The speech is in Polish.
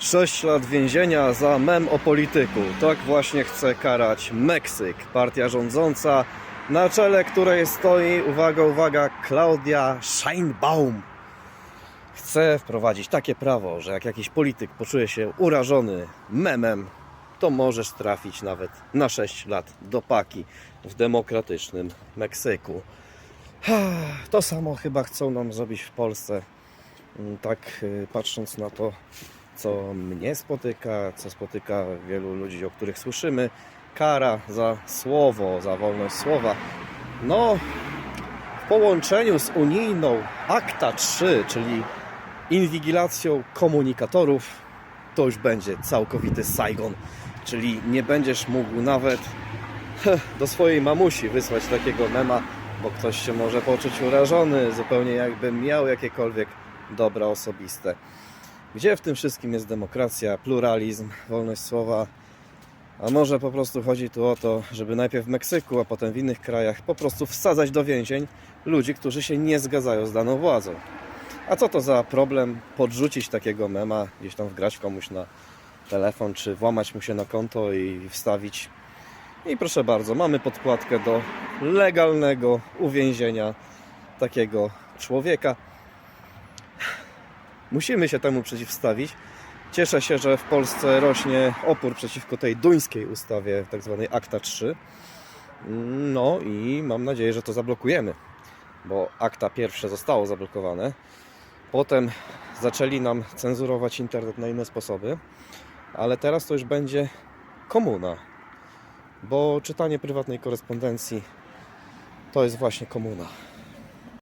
6 lat więzienia za mem o polityku. Tak właśnie chce karać Meksyk. Partia rządząca, na czele której stoi, uwaga, uwaga, Klaudia Scheinbaum. Chce wprowadzić takie prawo, że jak jakiś polityk poczuje się urażony memem, to możesz trafić nawet na 6 lat do paki w demokratycznym Meksyku. To samo chyba chcą nam zrobić w Polsce. Mm, Tak y, patrząc na to, co mnie spotyka, co spotyka wielu ludzi, o których słyszymy, kara za słowo, za wolność słowa. No, w połączeniu z unijną Akta 3, czyli inwigilacją komunikatorów, to już będzie całkowity Saigon. Czyli nie będziesz mógł nawet do swojej mamusi wysłać takiego mema, bo ktoś się może poczuć urażony, zupełnie jakby miał jakiekolwiek dobra osobiste. Gdzie w tym wszystkim jest demokracja, pluralizm, wolność słowa? A może po prostu chodzi tu o to, żeby najpierw w Meksyku, a potem w innych krajach po prostu wsadzać do więzień ludzi, którzy się nie zgadzają z daną władzą. A co to za problem podrzucić takiego mema, gdzieś tam wgrać komuś na telefon, czy włamać mu się na konto i wstawić. I proszę bardzo, mamy podkładkę do legalnego uwięzienia takiego człowieka. Musimy się temu przeciwstawić. Cieszę się, że w Polsce rośnie opór przeciwko tej duńskiej ustawie, tak zwanej Akta 3. No i mam nadzieję, że to zablokujemy, bo Akta pierwsze zostało zablokowane. Potem zaczęli nam cenzurować internet na inne sposoby, ale teraz to już będzie komuna, bo czytanie prywatnej korespondencji to jest właśnie komuna.